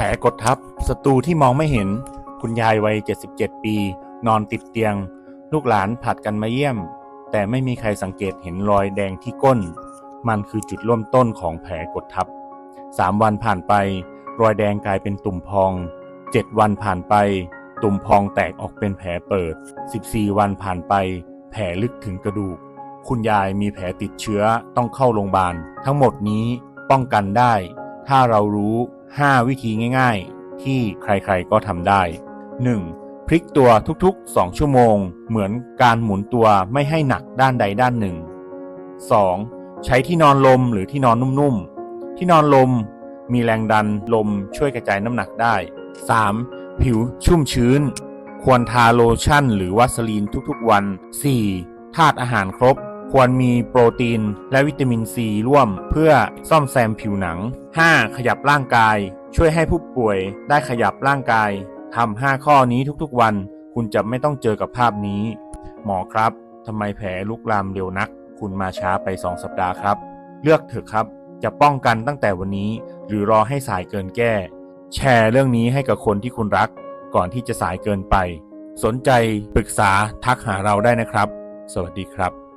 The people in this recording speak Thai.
ลกดทับศัตรูที่มองไม่เห็น คุณยายวัย 77 ปี นอนติดเตียง ลูกหลานผัดกันมาเยี่ยม แต่ไม่มีใครสังเกตเห็นรอยแดงที่ก้น มันคือจุดเริ่มต้นของแผลกดทับสามวันผ่านไป รอยแดงกลายเป็นตุ่มพองเจ็ดวันผ่านไป ตุ่มพองแตกออกเป็นแผลเปิด 14 วันผ่านไป แผลลึกถึงกระดูก คุณยายมีแผลติดเชื้อต้องเข้าโรงพยาบาล ทั้งหมดนี้ป้องกันได้ ถ้าเรารู้ 5 วิธีง่าย ๆ ที่ใครๆก็ทำได้ 1. พลิกตัวทุกๆ 2 ชั่วโมง เหมือนการหมุนตัวไม่ให้หนักด้านใดด้านหนึ่ง 2. ใช้ที่นอนลมหรือที่นอนนุ่มๆ ที่นอนลมมีแรงดันลมช่วยกระจายน้ำหนักได้ 3. ผิวชุ่มชื้น ควรทาโลชั่น หรือวัสลีนทุกๆวัน 4. ธาตุอาหารครบ ควรมีโปรตีนและวิตามินซีร่วมเพื่อซ่อมแซมผิวหนัง 5. ขยับร่างกาย ช่วยให้ผู้ป่วยได้ขยับร่างกายทำ5ข้อนี้ทุกๆวัน คุณจะไม่ต้องเจอกับภาพนี้ หมอครับทำไมแผลลุกลามเร็วนัก คุณมาช้าไป 2 สัปดาห์ครับ เลือกเถอะครับ จะป้องกันตั้งแต่วันนี้ หรือรอให้สายเกินแก้ แชร์เรื่องนี้ให้กับคนที่คุณรัก ก่อนที่จะสายเกินไป สนใจปรึกษาทักหาเราได้นะครับ สวัสดีครับ